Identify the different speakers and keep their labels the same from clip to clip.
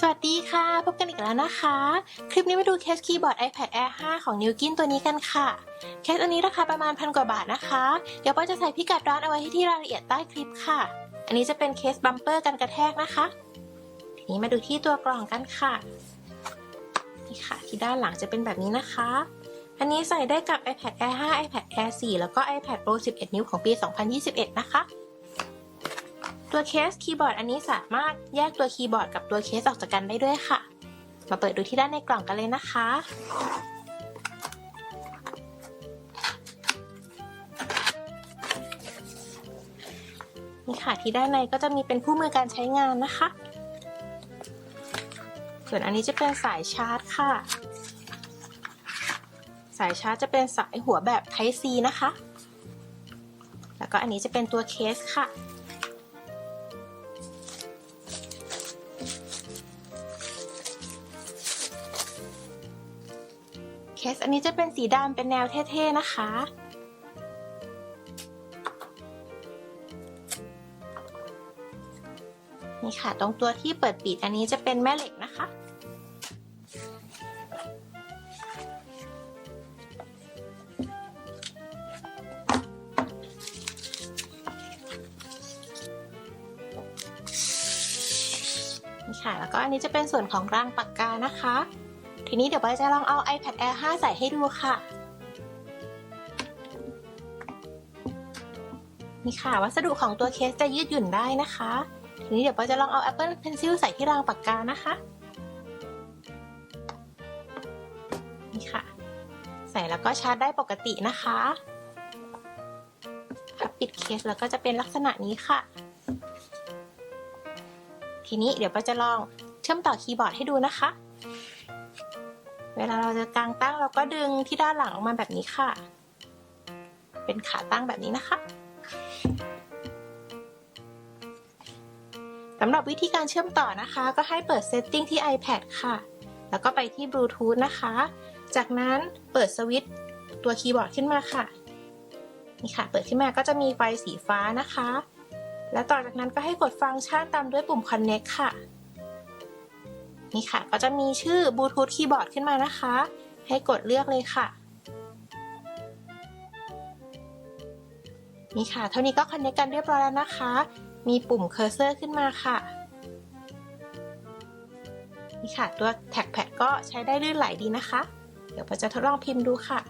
Speaker 1: สวัสดีค่ะ พบกันอีกแล้วนะคะ คลิปนี้มาดูเคสคีย์บอร์ด iPad Air 5 ของ n i l k i n ตัวนี้กันค่ะ เคสอันนี้ราคาประมาณพันกว่าบาทนะคะ เดี๋ยวป้าจะใส่พิกัดร้านเอาไว้ที่รายละเอียดใต้คลิปค่ะ อันนี้จะเป็นเคสบัมเปอร์กันกระแทกนะคะ ทีนี้มาดูที่ตัวกล่องกันค่ะนี่ค่ะ ที่ด้านหลังจะเป็นแบบนี้นะคะ อันนี้ใส่ได้กับ iPad Air 5 iPad Air 4 แล้วก็ iPad Pro 11 นิ้วของปี 2021 นะคะ ตัวเคสคีย์บอร์ดอันนี้สามารถแยกตัวคีย์บอร์ดกับตัวเคสออกจากกันได้ด้วยค่ะ มาเปิดดูที่ด้านในกล่องกันเลยนะคะ นี่ค่ะที่ด้านในก็จะมีเป็นคู่มือการใช้งานนะคะ ส่วนอันนี้จะเป็นสายชาร์จค่ะ สายชาร์จจะเป็นสายหัวแบบ Type C นะคะ แล้วก็อันนี้จะเป็นตัวเคสค่ะ เคสอันนี้จะเป็นสีดำเป็นแนวเท่ๆนะคะ นี่ค่ะ ตรงตัวที่เปิดปิดอันนี้จะเป็นแม่เหล็กนะคะ นี่ค่ะ แล้วก็อันนี้จะเป็นส่วนของรางปากกานะคะ ทีนี้เดี๋ยวใบจะลองเอา iPad Air 5 ใส่ให้ดูค่ะ นี่ค่ะ วัสดุของตัวเคสจะยืดหยุ่นได้นะคะ ทีนี้เดี๋ยวใบจะลองเอา Apple Pencil ใส่ที่รางปากกานะคะ นี่ค่ะ ใส่แล้วก็ชาร์จได้ปกตินะคะพับปิดเคสแล้วก็จะเป็นลักษณะนี้ค่ะ ทีนี้เดี๋ยวใบจะลองเชื่อมต่อคีย์บอร์ดให้ดูนะคะ เวลาเราจะกางตั้งเราก็ดึงที่ด้านหลังออกมาแบบนี้ค่ะ เป็นขาตั้งแบบนี้นะคะสำหรับวิธีการเชื่อมต่อนะคะ ก็ให้เปิด Setting ที่ iPad ค่ะ แล้วก็ไปที่ Bluetooth นะคะ จากนั้นเปิดสวิตช์ตัวคีย์บอร์ดขึ้นมาค่ะ นี่ค่ะ เปิดขึ้นมาก็จะมีไฟสีฟ้านะคะ และต่อจากนั้นก็ให้กดฟังก์ชันตามด้วยปุ่ม Connect ค่ะ นี่ค่ะ ก็จะมีชื่อบลูทูธคีย์บอร์ดขึ้นมานะคะ ให้กดเลือกเลยค่ะ นี่ค่ะ เท่านี้ก็คอนเนคกันเรียบร้อยแล้วนะคะ มีปุ่มเคอร์เซอร์ขึ้นมาค่ะ นี่ค่ะ ตัวแท็กแพดก็ใช้ได้ลื่นไหลดีนะคะ เดี๋ยวเราจะทดลองพิมพ์ดูค่ะ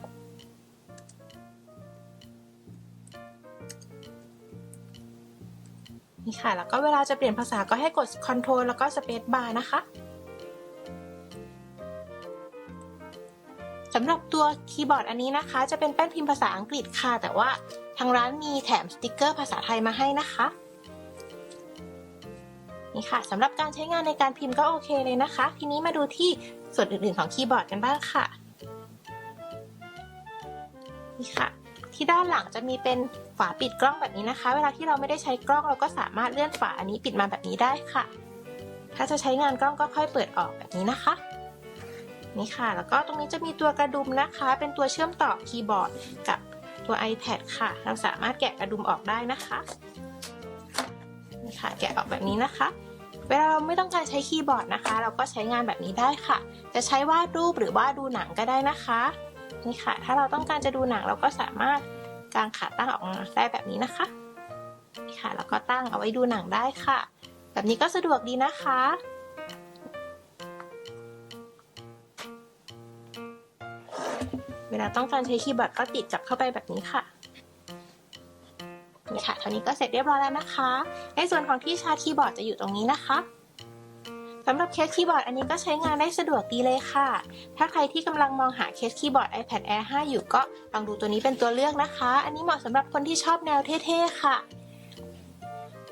Speaker 1: นี่ค่ะ แล้วก็เวลาจะเปลี่ยนภาษาก็ให้กด Ctrl แล้วก็ Space Bar นะคะ สำหรับตัวคีย์บอร์ดอันนี้นะคะ จะเป็นแป้นพิมพ์ภาษาอังกฤษค่ะ แต่ว่าทางร้านมีแถมสติกเกอร์ภาษาไทยมาให้นะคะนี่ค่ะสำหรับการใช้งานในการพิมพ์ก็โอเคเลยนะคะ ทีนี้มาดูที่ส่วนอื่นๆของคีย์บอร์ดกันบ้างค่ะนี่ค่ะ ที่ด้านหลังจะมีเป็นฝาปิดกล้องแบบนี้นะคะ เวลาที่เราไม่ได้ใช้กล้องเราก็สามารถเลื่อนฝาอันนี้ปิดมาแบบนี้ได้ค่ะ ถ้าจะใช้งานกล้องก็ค่อยเปิดออกแบบนี้นะคะ นี่ค่ะ แล้วก็ตรงนี้จะมีตัวกระดุมนะคะ เป็นตัวเชื่อมต่อคีย์บอร์ดกับตัว iPad ค่ะ เราสามารถแกะกระดุมออกได้นะคะนี่ค่ะ แกะออกแบบนี้นะคะ เวลาเราไม่ต้องการใช้คีย์บอร์ดนะคะ เราก็ใช้งานแบบนี้ได้ค่ะ จะใช้วาดรูปหรือว่าดูหนังก็ได้นะคะนี่ค่ะ ถ้าเราต้องการจะดูหนังเราก็สามารถกางขาตั้งออกมาได้แบบนี้นะคะนี่ค่ะ แล้วก็ตั้งเอาไว้ดูหนังได้ค่ะ แบบนี้ก็สะดวกดีนะคะ เวลาต้องการใช้คีย์บอร์ดก็ติดจับเข้าไปแบบนี้ค่ะนี่ค่ะเท่านี้ก็เสร็จเรียบร้อยแล้วนะคะ ในส่วนของที่ชาร์จคีย์บอร์ดจะอยู่ตรงนี้นะคะสำหรับเคสคีย์บอร์ดอันนี้ก็ใช้งานได้สะดวกดีเลยค่ะ ถ้าใครที่กำลังมองหาเคสคีย์บอร์ด iPad Air 5 อยู่ก็ลองดูตัวนี้เป็นตัวเลือกนะคะ อันนี้เหมาะสำหรับคนที่ชอบแนวเท่ๆค่ะ